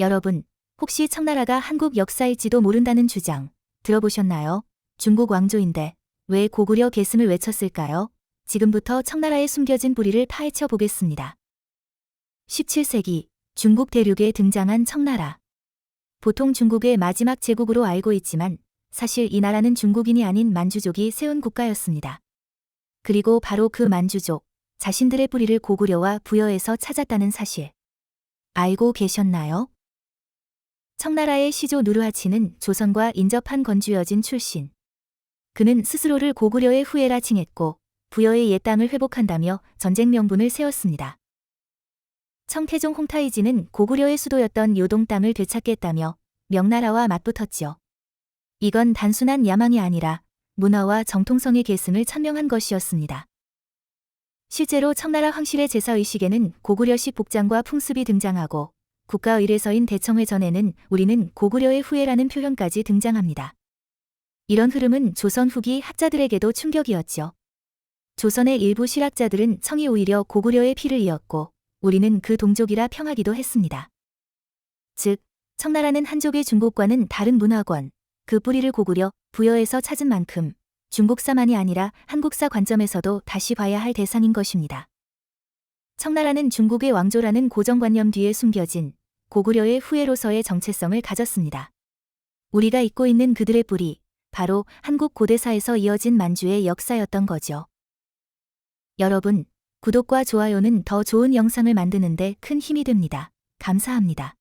여러분, 혹시 청나라가 한국 역사일지도 모른다는 주장 들어보셨나요? 중국 왕조인데 왜 고구려 계승을 외쳤을까요? 지금부터 청나라의 숨겨진 뿌리를 파헤쳐 보겠습니다. 17세기 중국 대륙에 등장한 청나라. 보통 중국의 마지막 제국으로 알고 있지만 사실 이 나라는 중국인이 아닌 만주족이 세운 국가였습니다. 그리고 바로 그 만주족, 자신들의 뿌리를 고구려와 부여에서 찾았다는 사실. 알고 계셨나요? 청나라의 시조 누르하치는 조선과 인접한 건주여진 출신. 그는 스스로를 고구려의 후예라 칭했고 부여의 옛 땅을 회복한다며 전쟁 명분을 세웠습니다. 청태종 홍타이지는 고구려의 수도였던 요동 땅을 되찾겠다며 명나라와 맞붙었지요. 이건 단순한 야망이 아니라 문화와 정통성의 계승을 천명한 것이었습니다. 실제로 청나라 황실의 제사의식에는 고구려식 복장과 풍습이 등장하고 국가의례서인 대청회 전에는 우리는 고구려의 후예라는 표현까지 등장합니다. 이런 흐름은 조선 후기 학자들에게도 충격이었죠. 조선의 일부 실학자들은 청이 오히려 고구려의 피를 이었고 우리는 그 동족이라 평하기도 했습니다. 즉, 청나라는 한족의 중국과는 다른 문화권, 그 뿌리를 고구려, 부여에서 찾은 만큼 중국사만이 아니라 한국사 관점에서도 다시 봐야 할 대상인 것입니다. 청나라는 중국의 왕조라는 고정관념 뒤에 숨겨진 고구려의 후예로서의 정체성을 가졌습니다. 우리가 잊고 있는 그들의 뿌리, 바로 한국 고대사에서 이어진 만주의 역사였던 거죠. 여러분, 구독과 좋아요는 더 좋은 영상을 만드는데 큰 힘이 됩니다. 감사합니다.